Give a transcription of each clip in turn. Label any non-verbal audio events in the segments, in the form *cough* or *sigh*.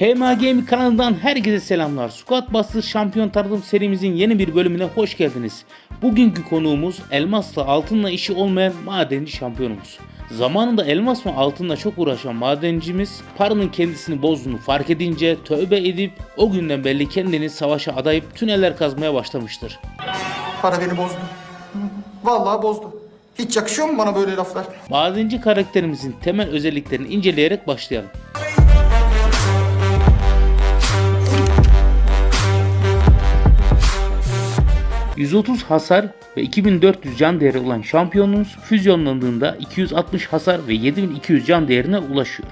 HMA Gaming kanalından herkese selamlar. Squad Busters şampiyon tanıtım serimizin yeni bir bölümüne hoş geldiniz. Bugünkü konuğumuz elmasla altınla işi olmayan madenci şampiyonumuz. Zamanında elmas ve altınla çok uğraşan madencimiz paranın kendisini bozduğunu fark edince tövbe edip o günden belli kendini savaşa adayıp tüneller kazmaya başlamıştır. Para beni bozdu. Vallahi bozdu. Hiç yakışıyor mu bana böyle laflar? Madenci karakterimizin temel özelliklerini inceleyerek başlayalım. ...130 hasar ve 2400 can değeri olan şampiyonumuz füzyonlandığında 260 hasar ve 7200 can değerine ulaşıyor.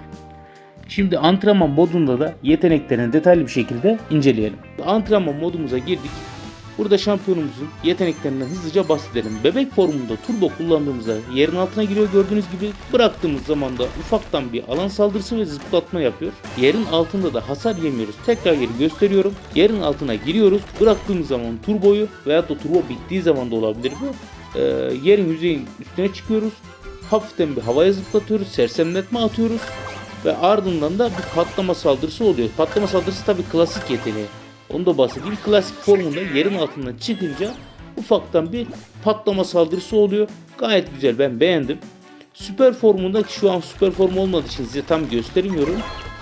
Şimdi antrenman modunda da yeteneklerini detaylı bir şekilde inceleyelim. Antrenman modumuza girdik. Burada şampiyonumuzun yeteneklerinden hızlıca bahsedelim. Bebek formunda turbo kullandığımızda yerin altına giriyor gördüğünüz gibi bıraktığımız zaman da ufaktan bir alan saldırısı ve zıplatma yapıyor. Yerin altında da hasar yemiyoruz. Tekrar yeri gösteriyorum. Yerin altına giriyoruz. Bıraktığımız zaman turboyu veyahut da turbo bittiği zaman da olabilir bu. Ee, yerin yüzeyin üstüne çıkıyoruz. Hafiften bir havaya zıplatıyoruz. Sersemletme atıyoruz. Ve ardından da bir patlama saldırısı oluyor. Patlama saldırısı tabi klasik yeteneği. Onu da bahsedeyim. Klasik formunda yerin altından çıkınca ufaktan bir patlama saldırısı oluyor. Gayet güzel ben beğendim. Süper formunda ki şu an süper form olmadığı için size tam gösteremiyorum.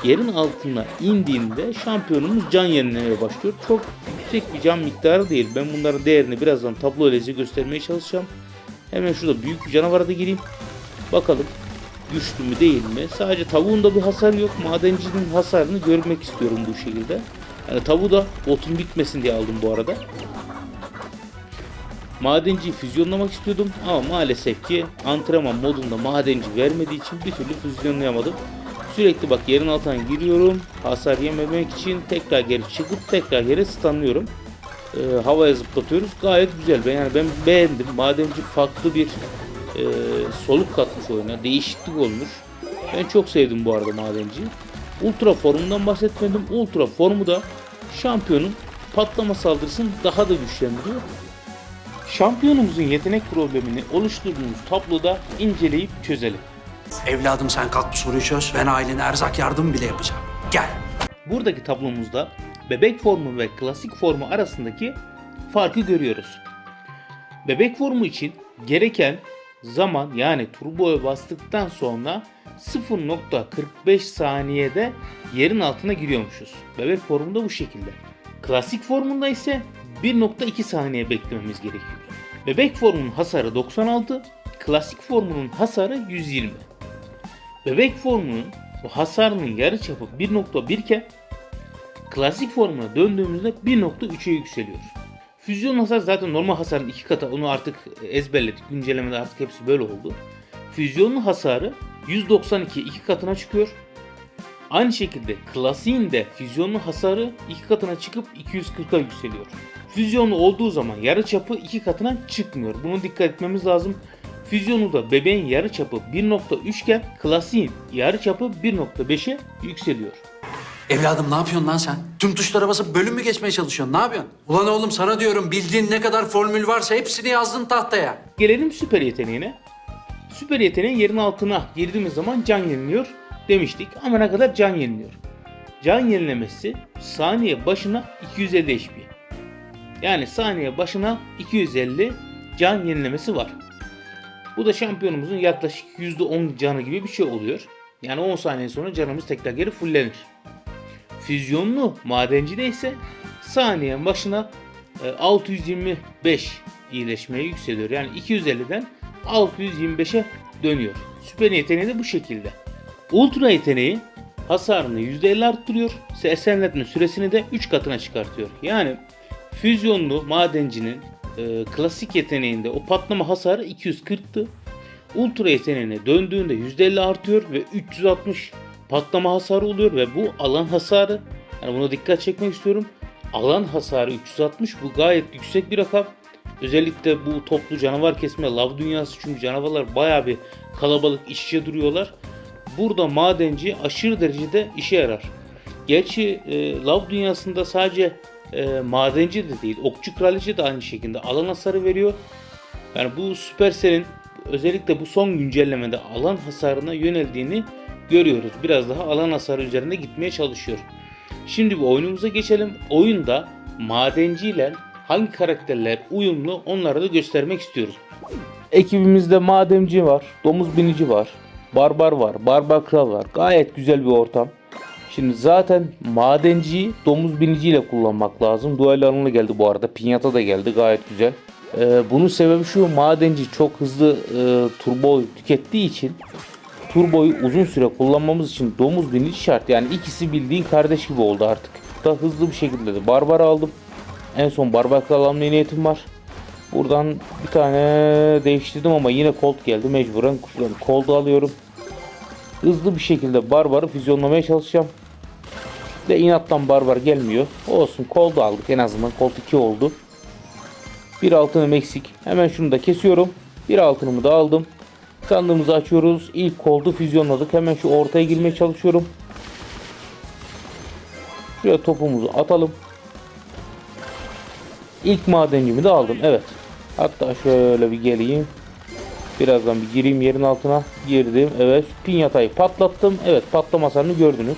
Yerin altına indiğinde şampiyonumuz can yenilemeye başlıyor. Çok yüksek bir can miktarı değil. Ben bunların değerini birazdan tablo ile göstermeye çalışacağım. Hemen şurada büyük bir canavara da gireyim. Bakalım güçlü mü değil mi? Sadece tavuğun da bir hasar yok. Madencinin hasarını görmek istiyorum bu şekilde. Yani tavuğu da otun bitmesin diye aldım bu arada. Madenciyi füzyonlamak istiyordum ama maalesef ki antrenman modunda madenci vermediği için bir türlü füzyonlayamadım. Sürekli bak yerin altına giriyorum. Hasar yememek için tekrar geri çıkıp tekrar yere stunlıyorum. Ee, havaya zıplatıyoruz. Gayet güzel. Ben yani ben beğendim. Madenci farklı bir e, soluk katmış oyuna. Değişiklik olmuş. Ben çok sevdim bu arada madenciyi. Ultra formundan bahsetmedim. Ultra formu da şampiyonun patlama saldırısını daha da güçlendiriyor. Şampiyonumuzun yetenek problemini oluşturduğumuz tabloda inceleyip çözelim. Evladım sen kalk bu soruyu çöz. Ben ailene erzak yardım bile yapacağım. Gel. Buradaki tablomuzda bebek formu ve klasik formu arasındaki farkı görüyoruz. Bebek formu için gereken zaman yani turboya bastıktan sonra 0.45 saniyede yerin altına giriyormuşuz. Bebek formunda bu şekilde. Klasik formunda ise 1.2 saniye beklememiz gerekiyor. Bebek formunun hasarı 96, klasik formunun hasarı 120. Bebek formunun bu hasarının yarıçapı 1.1 iken klasik formuna döndüğümüzde 1.3'e yükseliyor. Füzyon hasar zaten normal hasarın iki katı onu artık ezberledik. Güncellemede artık hepsi böyle oldu. Füzyonlu hasarı 192 iki katına çıkıyor. Aynı şekilde klasiğin de füzyonlu hasarı iki katına çıkıp 240'a yükseliyor. Füzyonlu olduğu zaman yarıçapı iki katına çıkmıyor. Bunu dikkat etmemiz lazım. Füzyonu da bebeğin yarıçapı 1.3 iken klasiğin yarıçapı 1.5'e yükseliyor. Evladım ne yapıyorsun lan sen? Tüm tuşlara basıp bölüm mü geçmeye çalışıyorsun? Ne yapıyorsun? Ulan oğlum sana diyorum bildiğin ne kadar formül varsa hepsini yazdın tahtaya. Gelelim süper yeteneğine. Süper yeteneğin yerin altına girdiğimiz zaman can yeniliyor demiştik ama ne kadar can yeniliyor? Can yenilemesi saniye başına 250 HP. Yani saniye başına 250 can yenilemesi var. Bu da şampiyonumuzun yaklaşık %10 canı gibi bir şey oluyor. Yani 10 saniye sonra canımız tekrar geri fullenir. Füzyonlu madencide ise saniye başına e, 625 iyileşmeye yükseliyor. Yani 250'den 625'e dönüyor. Süper yeteneği de bu şekilde. Ultra yeteneği hasarını %50 arttırıyor. Sersemletme süresini de 3 katına çıkartıyor. Yani füzyonlu madencinin e, klasik yeteneğinde o patlama hasarı 240'tı. Ultra yeteneğine döndüğünde %50 artıyor ve 360 patlama hasarı oluyor ve bu alan hasarı yani buna dikkat çekmek istiyorum. Alan hasarı 360 bu gayet yüksek bir rakam. Özellikle bu toplu canavar kesme lav dünyası çünkü canavarlar baya bir kalabalık işçe duruyorlar. Burada madenci aşırı derecede işe yarar. Gerçi e, lav dünyasında sadece e, madenci de değil okçu kraliçe de aynı şekilde alan hasarı veriyor. Yani bu Supercell'in özellikle bu son güncellemede alan hasarına yöneldiğini görüyoruz. Biraz daha alan hasarı üzerinde gitmeye çalışıyor. Şimdi bir oyunumuza geçelim. Oyunda madenciyle hangi karakterler uyumlu onları da göstermek istiyorum. Ekibimizde madenci var, domuz binici var, barbar var, barbar kral var. Gayet güzel bir ortam. Şimdi zaten madenciyi domuz biniciyle kullanmak lazım. Duel alanına geldi bu arada. Pinyata da geldi gayet güzel. Ee, bunun sebebi şu madenci çok hızlı e, turbo tükettiği için turboyu uzun süre kullanmamız için domuz binici şart. Yani ikisi bildiğin kardeş gibi oldu artık. Da hızlı bir şekilde de barbar aldım. En son barbar kral niyetim var. Buradan bir tane değiştirdim ama yine Colt geldi mecburen. Colt'u alıyorum. Hızlı bir şekilde barbarı füzyonlamaya çalışacağım. De inattan barbar gelmiyor. Olsun Colt'u aldık en azından. Colt 2 oldu. Bir altınım eksik. Hemen şunu da kesiyorum. Bir altınımı da aldım. Sandığımızı açıyoruz. İlk koldu füzyonladık. Hemen şu ortaya girmeye çalışıyorum. Şuraya topumuzu atalım. İlk madencimi de aldım. Evet. Hatta şöyle bir geleyim. Birazdan bir gireyim yerin altına. Girdim. Evet. Pinyatayı patlattım. Evet patlama hasarını gördünüz.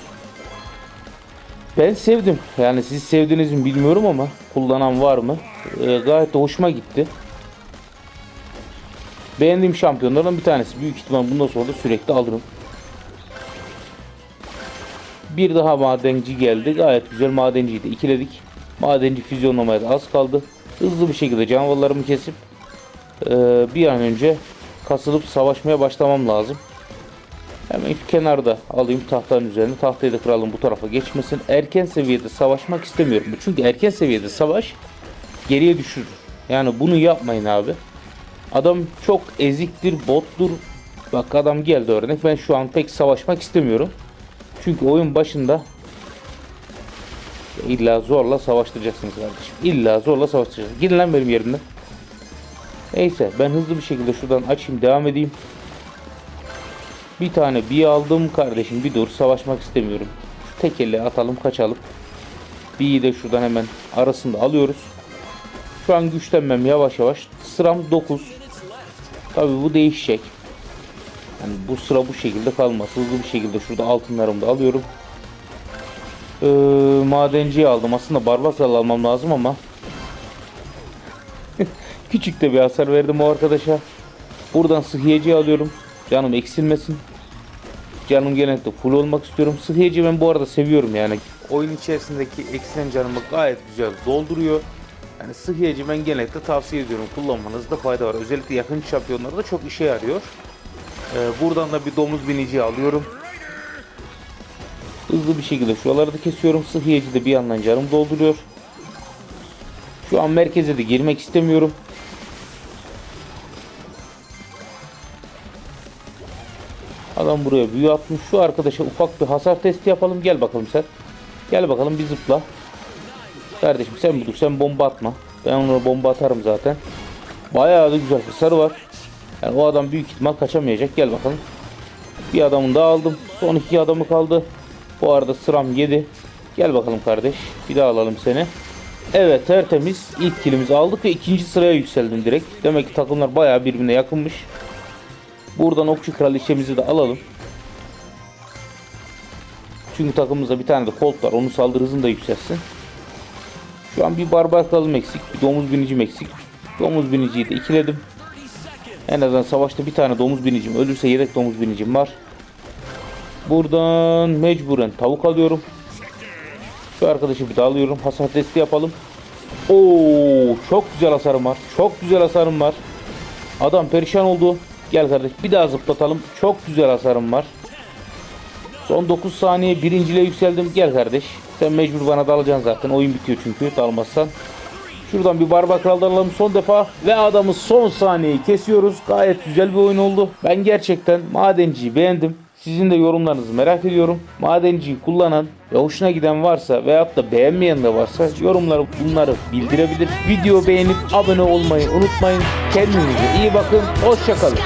Ben sevdim. Yani siz sevdiniz mi bilmiyorum ama kullanan var mı? Ee, gayet de hoşuma gitti. Beğendiğim şampiyonlardan bir tanesi. Büyük ihtimal bundan sonra da sürekli alırım. Bir daha madenci geldi. Gayet güzel madenciyi de ikiledik. Madenci füzyonlamaya da az kaldı. Hızlı bir şekilde canavarlarımı kesip e, bir an önce kasılıp savaşmaya başlamam lazım. Hemen kenarda alayım tahtanın üzerine. Tahtayı da kıralım bu tarafa geçmesin. Erken seviyede savaşmak istemiyorum. Çünkü erken seviyede savaş geriye düşürür. Yani bunu yapmayın abi. Adam çok eziktir, bottur. Bak adam geldi örnek. Ben şu an pek savaşmak istemiyorum. Çünkü oyun başında illa zorla savaştıracaksınız kardeşim. İlla zorla savaştıracaksınız. Gidin lan benim yerimden. Neyse ben hızlı bir şekilde şuradan açayım devam edeyim. Bir tane bir aldım kardeşim bir dur savaşmak istemiyorum. Şu tek elle atalım kaçalım. B'yi de şuradan hemen arasında alıyoruz. Şu an güçlenmem yavaş yavaş. Sıram 9. Tabi bu değişecek. Yani bu sıra bu şekilde kalmaz. Hızlı bir şekilde şurada altınlarımı da alıyorum. Ee, madenciyi aldım. Aslında barbar kral almam lazım ama *laughs* küçük de bir hasar verdim o arkadaşa. Buradan sıhhiyeciyi alıyorum. Canım eksilmesin. Canım genellikle full olmak istiyorum. Sıhhiyeciyi ben bu arada seviyorum yani. Oyun içerisindeki eksilen canımı gayet güzel dolduruyor. Yani sıhhiyeci ben genellikle tavsiye ediyorum. Kullanmanızda fayda var. Özellikle yakın şampiyonlarda çok işe yarıyor. Ee, buradan da bir domuz binici alıyorum. Hızlı bir şekilde şuraları da kesiyorum. Sıhhiyeci de bir yandan canım dolduruyor. Şu an merkeze de girmek istemiyorum. Adam buraya büyü atmış. Şu arkadaşa ufak bir hasar testi yapalım. Gel bakalım sen. Gel bakalım bir zıpla. Kardeşim sen budur. Sen bomba atma. Ben ona bomba atarım zaten. Bayağı da güzel hasarı var. Yani o adam büyük ihtimal kaçamayacak. Gel bakalım. Bir adamını daha aldım. Son iki adamı kaldı. Bu arada sıram 7. Gel bakalım kardeş. Bir daha alalım seni. Evet tertemiz. İlk kilimizi aldık ve ikinci sıraya yükseldim direkt. Demek ki takımlar bayağı birbirine yakınmış. Buradan okçu kraliçemizi de alalım. Çünkü takımımızda bir tane de kolt var. Onun saldırı hızını da yükselsin. Şu an bir barbar kralım eksik. Bir domuz binicim eksik. Domuz biniciyi de ikiledim. En azından savaşta bir tane domuz binicim ölürse yedek domuz binicim var. Buradan mecburen tavuk alıyorum. Şu arkadaşı bir daha alıyorum. Hasar testi yapalım. Oo, çok güzel hasarım var. Çok güzel hasarım var. Adam perişan oldu. Gel kardeş bir daha zıplatalım. Çok güzel hasarım var. Son 9 saniye birinciliğe yükseldim. Gel kardeş. Sen mecbur bana dalacaksın zaten. Oyun bitiyor çünkü dalmazsan. Şuradan bir barbar kraldan alalım son defa. Ve adamı son saniyeyi kesiyoruz. Gayet güzel bir oyun oldu. Ben gerçekten madenciyi beğendim. Sizin de yorumlarınızı merak ediyorum. Madenciyi kullanan ve hoşuna giden varsa veyahut da beğenmeyen de varsa yorumları bunları bildirebilir. Video beğenip abone olmayı unutmayın. Kendinize iyi bakın. Hoşçakalın.